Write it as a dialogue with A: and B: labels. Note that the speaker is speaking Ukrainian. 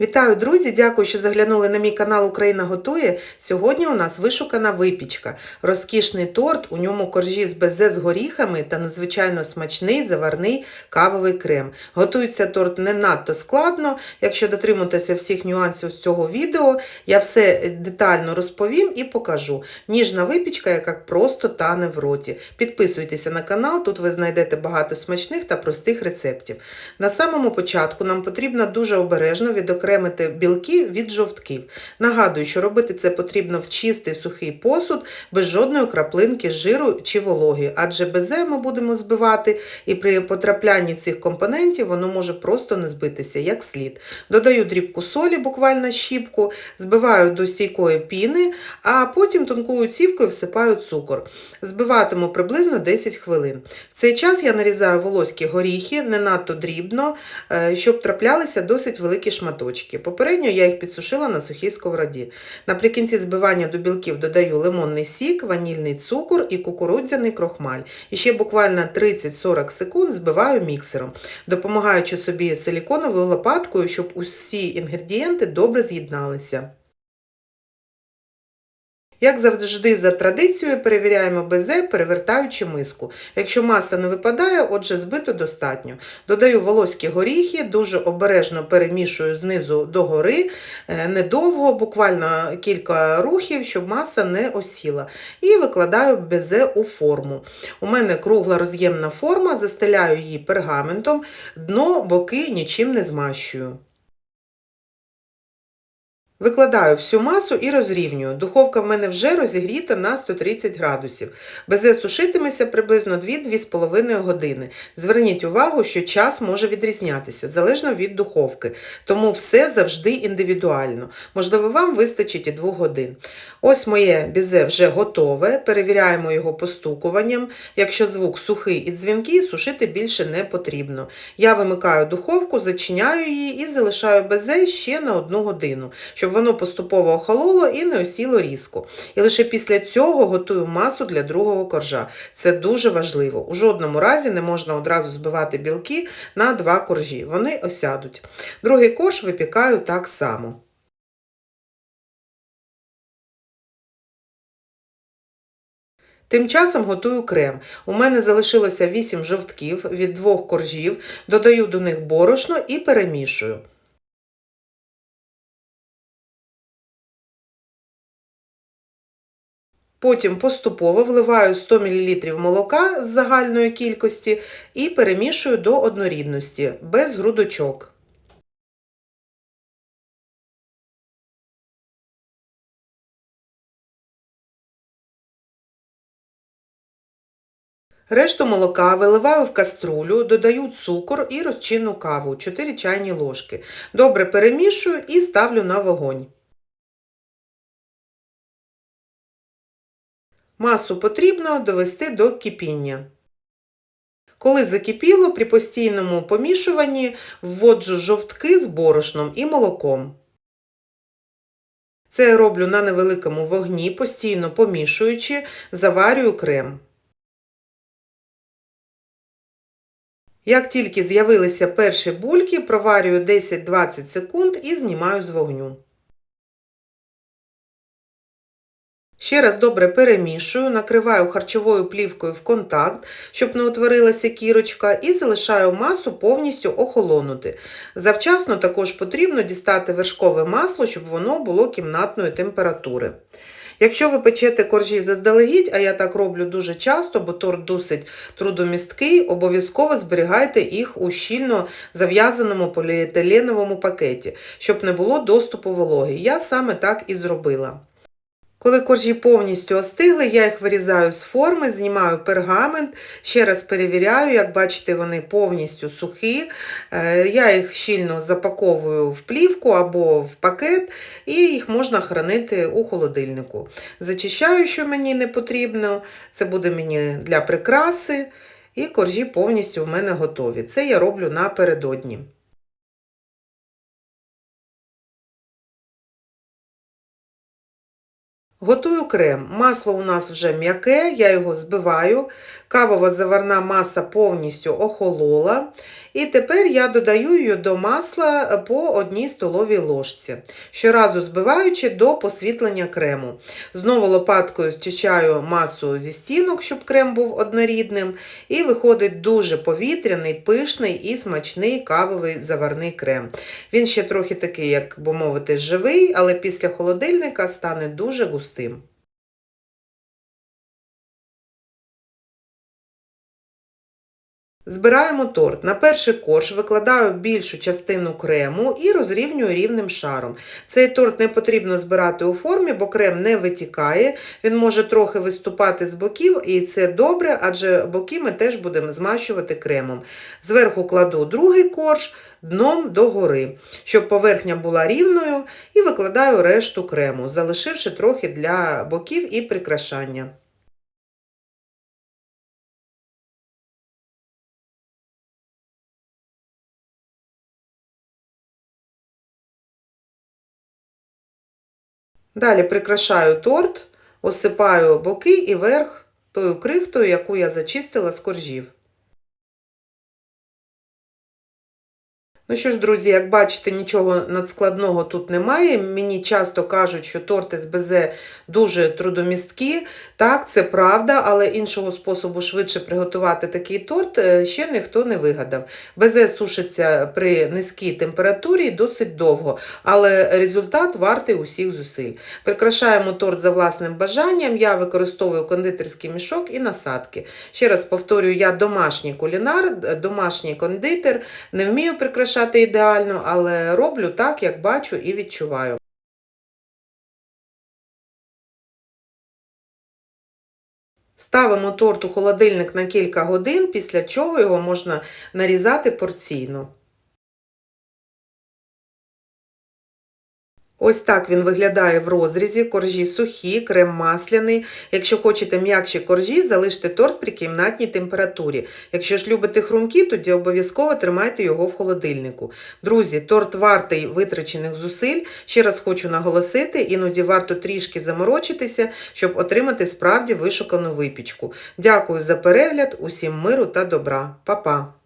A: Вітаю, друзі! Дякую, що заглянули на мій канал Україна готує. Сьогодні у нас вишукана випічка. Розкішний торт, у ньому коржі з безе з горіхами та надзвичайно смачний заварний кавовий крем. Готується торт не надто складно. Якщо дотримуватися всіх нюансів з цього відео, я все детально розповім і покажу. Ніжна випічка, яка просто тане в роті. Підписуйтеся на канал, тут ви знайдете багато смачних та простих рецептів. На самому початку нам потрібно дуже обережно відокремити білки від жовтків. Нагадую, що робити це потрібно в чистий сухий посуд, без жодної краплинки жиру чи вологи, адже безе ми будемо збивати, і при потраплянні цих компонентів воно може просто не збитися як слід. Додаю дрібку солі, буквально щіпку, збиваю до стійкої піни, а потім тонкою цівкою всипаю цукор. Збиватиму приблизно 10 хвилин. В цей час я нарізаю волоські горіхи, не надто дрібно, е, щоб траплялися досить великі шматочки. Попередньо я їх підсушила на сухій сковороді. Наприкінці збивання до білків додаю лимонний сік, ванільний цукор і кукурудзяний крохмаль. І ще буквально 30-40 секунд збиваю міксером, допомагаючи собі силіконовою лопаткою, щоб усі інгредієнти добре з'єдналися. Як завжди, за традицією, перевіряємо безе, перевертаючи миску. Якщо маса не випадає, отже, збито достатньо. Додаю волоські горіхи, дуже обережно перемішую знизу до гори, е, недовго, буквально кілька рухів, щоб маса не осіла. І викладаю безе у форму. У мене кругла роз'ємна форма, застеляю її пергаментом, дно, боки нічим не змащую. Викладаю всю масу і розрівнюю. Духовка в мене вже розігріта на 130 градусів. Безе сушитиметься приблизно 2-2,5 години. Зверніть увагу, що час може відрізнятися, залежно від духовки, тому все завжди індивідуально. Можливо, вам вистачить і 2 годин. Ось моє бізе вже готове. Перевіряємо його постукуванням. Якщо звук сухий і дзвінкий, сушити більше не потрібно. Я вимикаю духовку, зачиняю її і залишаю безе ще на 1 годину, щоб воно поступово охололо і не осіло різко. І лише після цього готую масу для другого коржа. Це дуже важливо. У жодному разі не можна одразу збивати білки на два коржі. Вони осядуть. Другий корж випікаю так само. Тим часом готую крем. У мене залишилося 8 жовтків від двох коржів, додаю до них борошно і перемішую. Потім поступово вливаю 100 мл молока з загальної кількості і перемішую до однорідності, без грудочок. Решту молока виливаю в каструлю, додаю цукор і розчинну каву 4 чайні ложки. Добре перемішую і ставлю на вогонь. Масу потрібно довести до кипіння. Коли закипіло, при постійному помішуванні вводжу жовтки з борошном і молоком. Це роблю на невеликому вогні, постійно помішуючи, заварюю крем. Як тільки з'явилися перші бульки, проварюю 10-20 секунд і знімаю з вогню. Ще раз добре перемішую, накриваю харчовою плівкою в контакт, щоб не утворилася кірочка, і залишаю масу повністю охолонути. Завчасно також потрібно дістати вершкове масло, щоб воно було кімнатної температури. Якщо ви печете коржі заздалегідь, а я так роблю дуже часто, бо торт досить трудомісткий, обов'язково зберігайте їх у щільно зав'язаному поліетиленовому пакеті, щоб не було доступу вологи. Я саме так і зробила. Коли коржі повністю остигли, я їх вирізаю з форми, знімаю пергамент, ще раз перевіряю, як бачите, вони повністю сухі. Е, я їх щільно запаковую в плівку або в пакет, і їх можна хранити у холодильнику. Зачищаю, що мені не потрібно, це буде мені для прикраси, і коржі повністю в мене готові. Це я роблю напередодні. Готую крем. Масло у нас вже м'яке, я його збиваю. Кавова заварна маса повністю охолола. І тепер я додаю її до масла по одній столовій ложці, щоразу збиваючи до посвітлення крему. Знову лопаткою зчищаю масу зі стінок, щоб крем був однорідним. І виходить дуже повітряний, пишний і смачний кавовий заварний крем. Він ще трохи такий, як би мовити, живий, але після холодильника стане дуже густим. Збираємо торт. На перший корж викладаю більшу частину крему і розрівнюю рівним шаром. Цей торт не потрібно збирати у формі, бо крем не витікає, він може трохи виступати з боків, і це добре, адже боки ми теж будемо змащувати кремом. Зверху кладу другий корж дном догори, щоб поверхня була рівною, і викладаю решту крему, залишивши трохи для боків і прикрашання. Далі прикрашаю торт, осипаю боки і верх тою крихтою, яку я зачистила з коржів. Ну що ж, друзі, як бачите, нічого надскладного тут немає. Мені часто кажуть, що торти з безе дуже трудомісткі. Так, це правда, але іншого способу швидше приготувати такий торт е, ще ніхто не вигадав. Безе сушиться при низькій температурі досить довго, але результат вартий усіх зусиль. Прикрашаємо торт за власним бажанням. Я використовую кондитерський мішок і насадки. Ще раз повторюю, я домашній кулінар, домашній кондитер, не вмію прикрашати ідеально, але роблю так, як бачу і відчуваю. Ставимо торт у холодильник на кілька годин, після чого його можна нарізати порційно. Ось так він виглядає в розрізі, коржі сухі, крем масляний. Якщо хочете м'якші коржі, залиште торт при кімнатній температурі. Якщо ж любите хрумкі, тоді обов'язково тримайте його в холодильнику. Друзі, торт вартий витрачених зусиль. Ще раз хочу наголосити, іноді варто трішки заморочитися, щоб отримати справді вишукану випічку. Дякую за перегляд, усім миру та добра. Па-па!